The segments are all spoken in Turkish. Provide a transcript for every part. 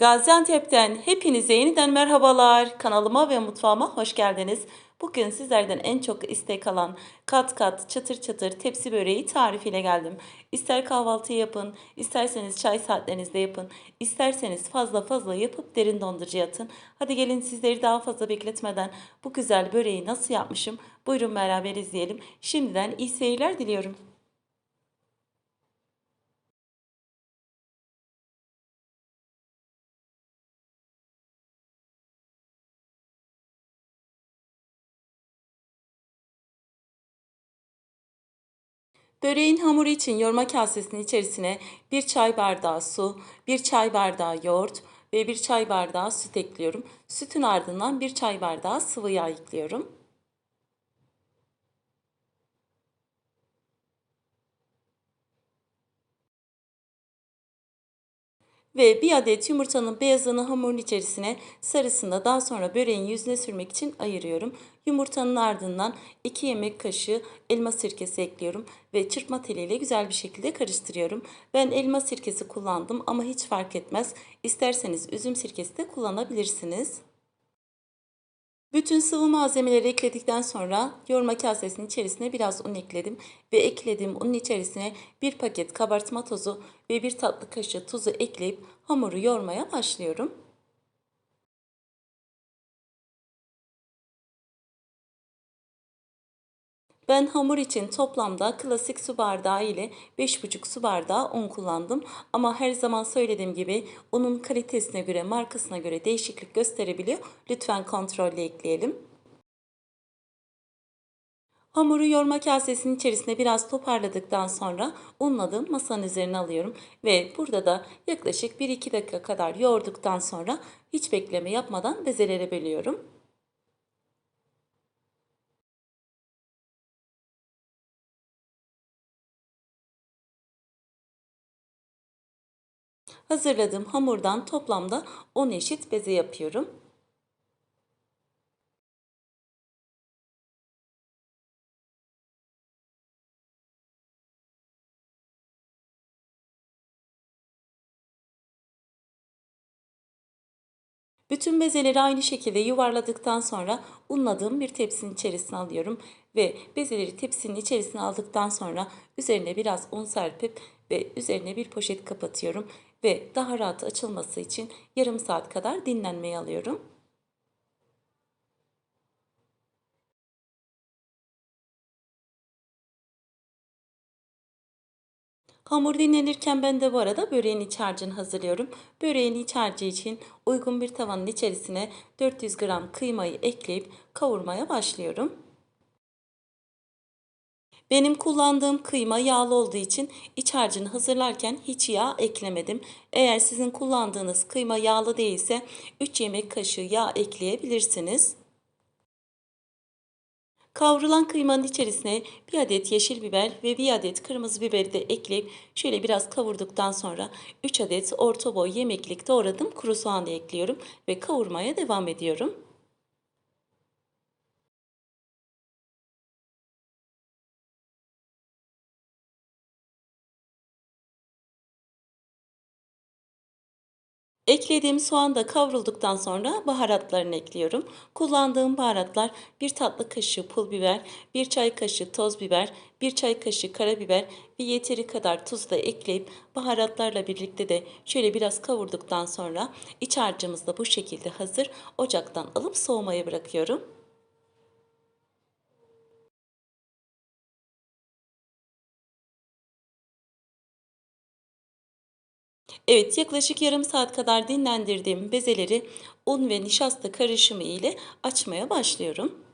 Gaziantep'ten hepinize yeniden merhabalar. Kanalıma ve mutfağıma hoş geldiniz. Bugün sizlerden en çok istek alan kat kat çıtır çıtır tepsi böreği tarifiyle geldim. İster kahvaltı yapın, isterseniz çay saatlerinizde yapın, isterseniz fazla fazla yapıp derin dondurucuya atın. Hadi gelin sizleri daha fazla bekletmeden bu güzel böreği nasıl yapmışım buyurun beraber izleyelim. Şimdiden iyi seyirler diliyorum. Böreğin hamuru için yoğurma kasesinin içerisine bir çay bardağı su, bir çay bardağı yoğurt ve bir çay bardağı süt ekliyorum. Sütün ardından bir çay bardağı sıvı yağ ekliyorum. Ve bir adet yumurtanın beyazını hamurun içerisine sarısını da daha sonra böreğin yüzüne sürmek için ayırıyorum. Yumurtanın ardından 2 yemek kaşığı elma sirkesi ekliyorum ve çırpma teliyle güzel bir şekilde karıştırıyorum. Ben elma sirkesi kullandım ama hiç fark etmez. İsterseniz üzüm sirkesi de kullanabilirsiniz. Bütün sıvı malzemeleri ekledikten sonra yoğurma kasesinin içerisine biraz un ekledim ve eklediğim unun içerisine bir paket kabartma tozu ve bir tatlı kaşığı tuzu ekleyip hamuru yoğurmaya başlıyorum. Ben hamur için toplamda klasik su bardağı ile 5,5 su bardağı un kullandım. Ama her zaman söylediğim gibi unun kalitesine göre, markasına göre değişiklik gösterebiliyor. Lütfen kontrolle ekleyelim. Hamuru yoğurma kasesinin içerisine biraz toparladıktan sonra unladım masanın üzerine alıyorum. Ve burada da yaklaşık 1-2 dakika kadar yoğurduktan sonra hiç bekleme yapmadan bezelere bölüyorum. Hazırladığım hamurdan toplamda 10 eşit beze yapıyorum. Bütün bezeleri aynı şekilde yuvarladıktan sonra unladığım bir tepsinin içerisine alıyorum ve bezeleri tepsinin içerisine aldıktan sonra üzerine biraz un serpip ve üzerine bir poşet kapatıyorum ve daha rahat açılması için yarım saat kadar dinlenmeye alıyorum. Hamur dinlenirken ben de bu arada böreğin iç harcını hazırlıyorum. Böreğin iç harcı için uygun bir tavanın içerisine 400 gram kıymayı ekleyip kavurmaya başlıyorum. Benim kullandığım kıyma yağlı olduğu için iç harcını hazırlarken hiç yağ eklemedim. Eğer sizin kullandığınız kıyma yağlı değilse 3 yemek kaşığı yağ ekleyebilirsiniz. Kavrulan kıymanın içerisine bir adet yeşil biber ve bir adet kırmızı biberi de ekleyip şöyle biraz kavurduktan sonra 3 adet orta boy yemeklik doğradım kuru soğanı ekliyorum ve kavurmaya devam ediyorum. Eklediğim soğan da kavrulduktan sonra baharatlarını ekliyorum. Kullandığım baharatlar bir tatlı kaşığı pul biber, bir çay kaşığı toz biber, bir çay kaşığı karabiber ve yeteri kadar tuz da ekleyip baharatlarla birlikte de şöyle biraz kavurduktan sonra iç harcımız da bu şekilde hazır. Ocaktan alıp soğumaya bırakıyorum. Evet, yaklaşık yarım saat kadar dinlendirdiğim bezeleri un ve nişasta karışımı ile açmaya başlıyorum.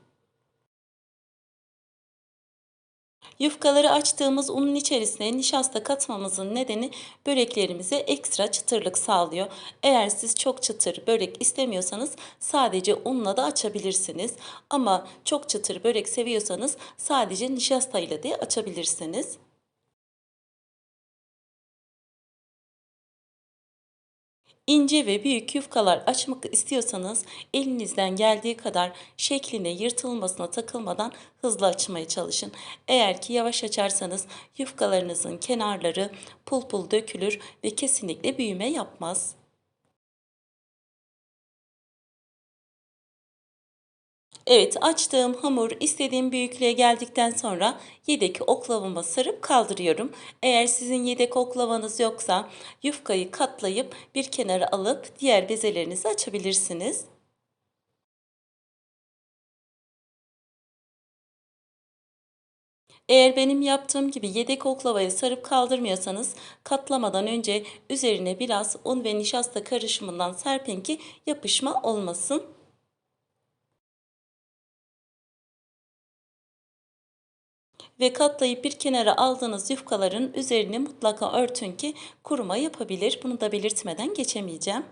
Yufkaları açtığımız unun içerisine nişasta katmamızın nedeni böreklerimize ekstra çıtırlık sağlıyor. Eğer siz çok çıtır börek istemiyorsanız sadece unla da açabilirsiniz. Ama çok çıtır börek seviyorsanız sadece nişasta ile de açabilirsiniz. İnce ve büyük yufkalar açmak istiyorsanız elinizden geldiği kadar şekline yırtılmasına takılmadan hızlı açmaya çalışın. Eğer ki yavaş açarsanız yufkalarınızın kenarları pul pul dökülür ve kesinlikle büyüme yapmaz. Evet açtığım hamur istediğim büyüklüğe geldikten sonra yedek oklavama sarıp kaldırıyorum. Eğer sizin yedek oklavanız yoksa yufkayı katlayıp bir kenara alıp diğer bezelerinizi açabilirsiniz. Eğer benim yaptığım gibi yedek oklavayı sarıp kaldırmıyorsanız katlamadan önce üzerine biraz un ve nişasta karışımından serpin ki yapışma olmasın. Ve katlayıp bir kenara aldığınız yufkaların üzerini mutlaka örtün ki kuruma yapabilir. Bunu da belirtmeden geçemeyeceğim.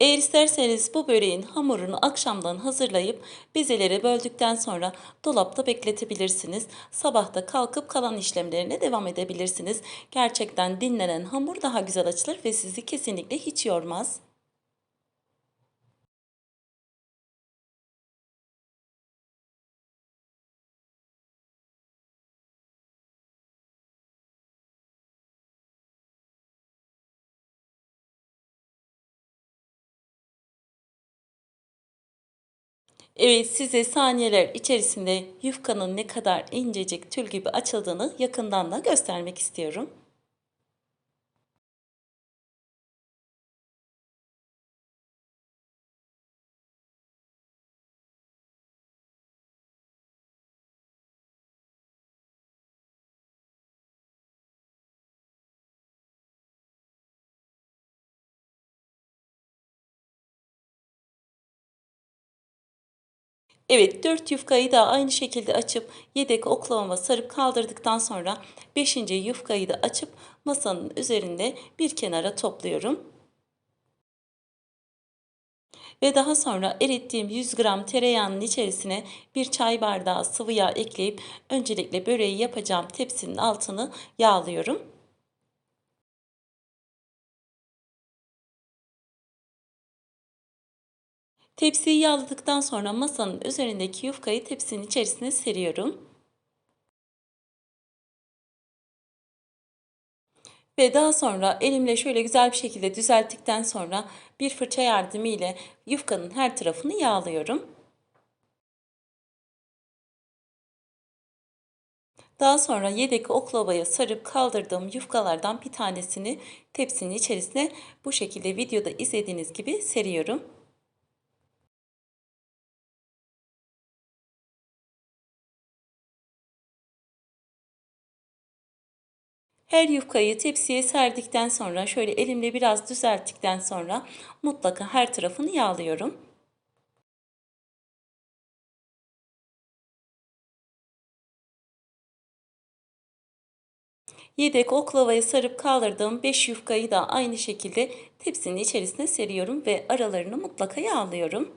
Eğer isterseniz bu böreğin hamurunu akşamdan hazırlayıp bezelere böldükten sonra dolapta bekletebilirsiniz. Sabahta kalkıp kalan işlemlerine devam edebilirsiniz. Gerçekten dinlenen hamur daha güzel açılır ve sizi kesinlikle hiç yormaz. Evet size saniyeler içerisinde yufkanın ne kadar incecik tül gibi açıldığını yakından da göstermek istiyorum. Evet 4 yufkayı da aynı şekilde açıp yedek oklavama sarıp kaldırdıktan sonra 5. yufkayı da açıp masanın üzerinde bir kenara topluyorum. Ve daha sonra erittiğim 100 gram tereyağının içerisine bir çay bardağı sıvı yağ ekleyip öncelikle böreği yapacağım tepsinin altını yağlıyorum. Tepsiyi yağladıktan sonra masanın üzerindeki yufkayı tepsinin içerisine seriyorum. Ve daha sonra elimle şöyle güzel bir şekilde düzelttikten sonra bir fırça yardımı ile yufkanın her tarafını yağlıyorum. Daha sonra yedek oklavaya sarıp kaldırdığım yufkalardan bir tanesini tepsinin içerisine bu şekilde videoda izlediğiniz gibi seriyorum. Her yufkayı tepsiye serdikten sonra şöyle elimle biraz düzelttikten sonra mutlaka her tarafını yağlıyorum. Yedek oklavayı sarıp kaldırdığım 5 yufkayı da aynı şekilde tepsinin içerisine seriyorum ve aralarını mutlaka yağlıyorum.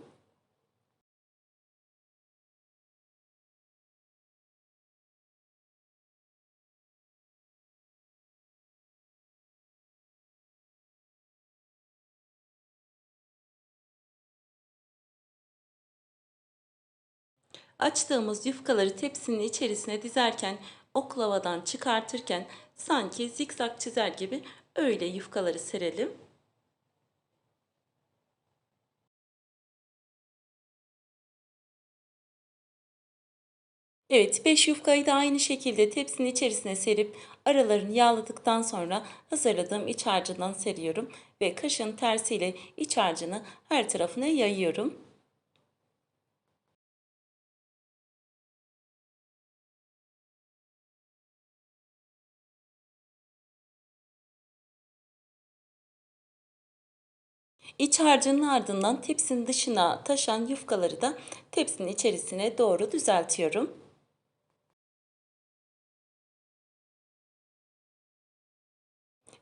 Açtığımız yufkaları tepsinin içerisine dizerken oklavadan çıkartırken sanki zikzak çizer gibi öyle yufkaları serelim. Evet 5 yufkayı da aynı şekilde tepsinin içerisine serip aralarını yağladıktan sonra hazırladığım iç harcından seriyorum ve kaşın tersiyle iç harcını her tarafına yayıyorum. İç harcının ardından tepsinin dışına taşan yufkaları da tepsinin içerisine doğru düzeltiyorum.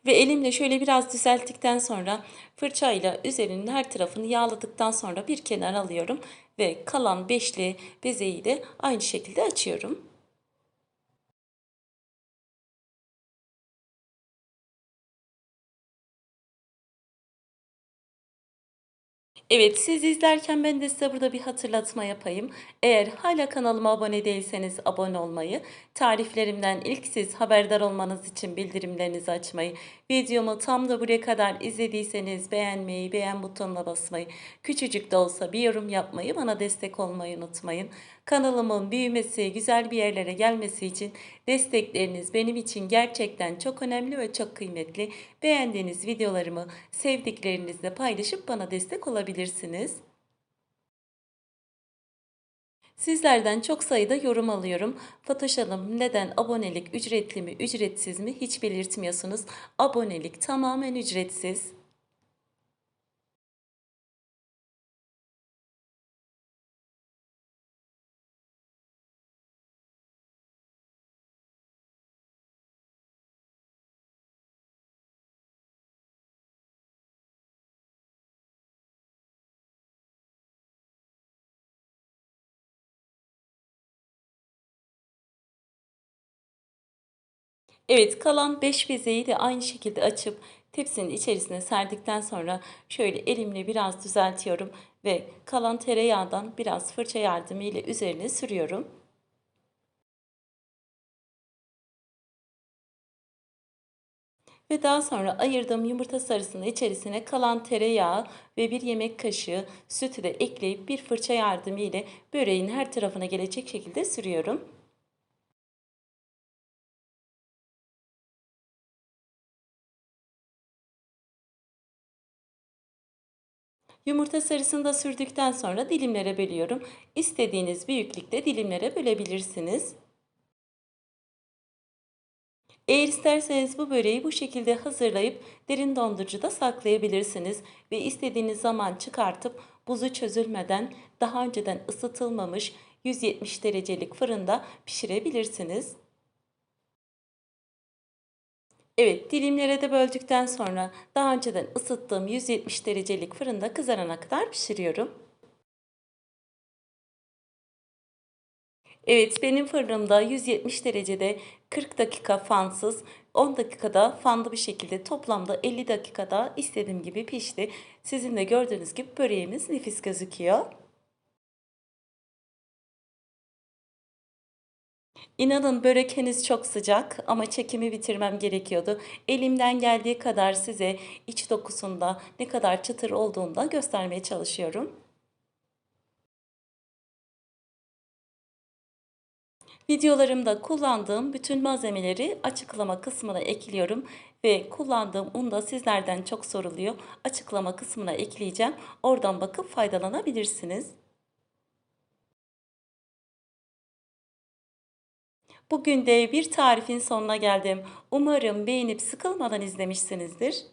Ve elimle şöyle biraz düzelttikten sonra fırçayla üzerinin her tarafını yağladıktan sonra bir kenar alıyorum ve kalan beşli bezeyi de aynı şekilde açıyorum. Evet, siz izlerken ben de size burada bir hatırlatma yapayım. Eğer hala kanalıma abone değilseniz abone olmayı, tariflerimden ilk siz haberdar olmanız için bildirimlerinizi açmayı, videomu tam da buraya kadar izlediyseniz beğenmeyi, beğen butonuna basmayı, küçücük de olsa bir yorum yapmayı, bana destek olmayı unutmayın. Kanalımın büyümesi, güzel bir yerlere gelmesi için destekleriniz benim için gerçekten çok önemli ve çok kıymetli. Beğendiğiniz videolarımı sevdiklerinizle paylaşıp bana destek olabilirsiniz. Sizlerden çok sayıda yorum alıyorum. Fatoş Hanım neden abonelik ücretli mi ücretsiz mi hiç belirtmiyorsunuz. Abonelik tamamen ücretsiz. Evet kalan 5 bezeyi de aynı şekilde açıp tepsinin içerisine serdikten sonra şöyle elimle biraz düzeltiyorum ve kalan tereyağından biraz fırça yardımıyla üzerine sürüyorum. Ve daha sonra ayırdığım yumurta sarısını içerisine kalan tereyağı ve bir yemek kaşığı sütü de ekleyip bir fırça yardımı ile böreğin her tarafına gelecek şekilde sürüyorum. Yumurta sarısını da sürdükten sonra dilimlere bölüyorum. İstediğiniz büyüklükte dilimlere bölebilirsiniz. Eğer isterseniz bu böreği bu şekilde hazırlayıp derin dondurucuda saklayabilirsiniz ve istediğiniz zaman çıkartıp buzu çözülmeden daha önceden ısıtılmamış 170 derecelik fırında pişirebilirsiniz. Evet, dilimlere de böldükten sonra daha önceden ısıttığım 170 derecelik fırında kızarana kadar pişiriyorum. Evet, benim fırınımda 170 derecede 40 dakika fansız, 10 dakikada fanlı bir şekilde toplamda 50 dakikada istediğim gibi pişti. Sizin de gördüğünüz gibi böreğimiz nefis gözüküyor. İnanın börek henüz çok sıcak ama çekimi bitirmem gerekiyordu. Elimden geldiği kadar size iç dokusunda ne kadar çıtır olduğunu da göstermeye çalışıyorum. Videolarımda kullandığım bütün malzemeleri açıklama kısmına ekliyorum ve kullandığım un da sizlerden çok soruluyor. Açıklama kısmına ekleyeceğim. Oradan bakıp faydalanabilirsiniz. Bugün de bir tarifin sonuna geldim. Umarım beğenip sıkılmadan izlemişsinizdir.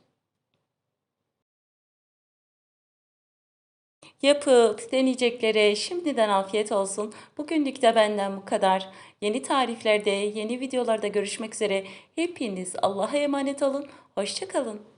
Yapıp deneyeceklere şimdiden afiyet olsun. Bugünlük de benden bu kadar. Yeni tariflerde, yeni videolarda görüşmek üzere. Hepiniz Allah'a emanet olun. Hoşçakalın.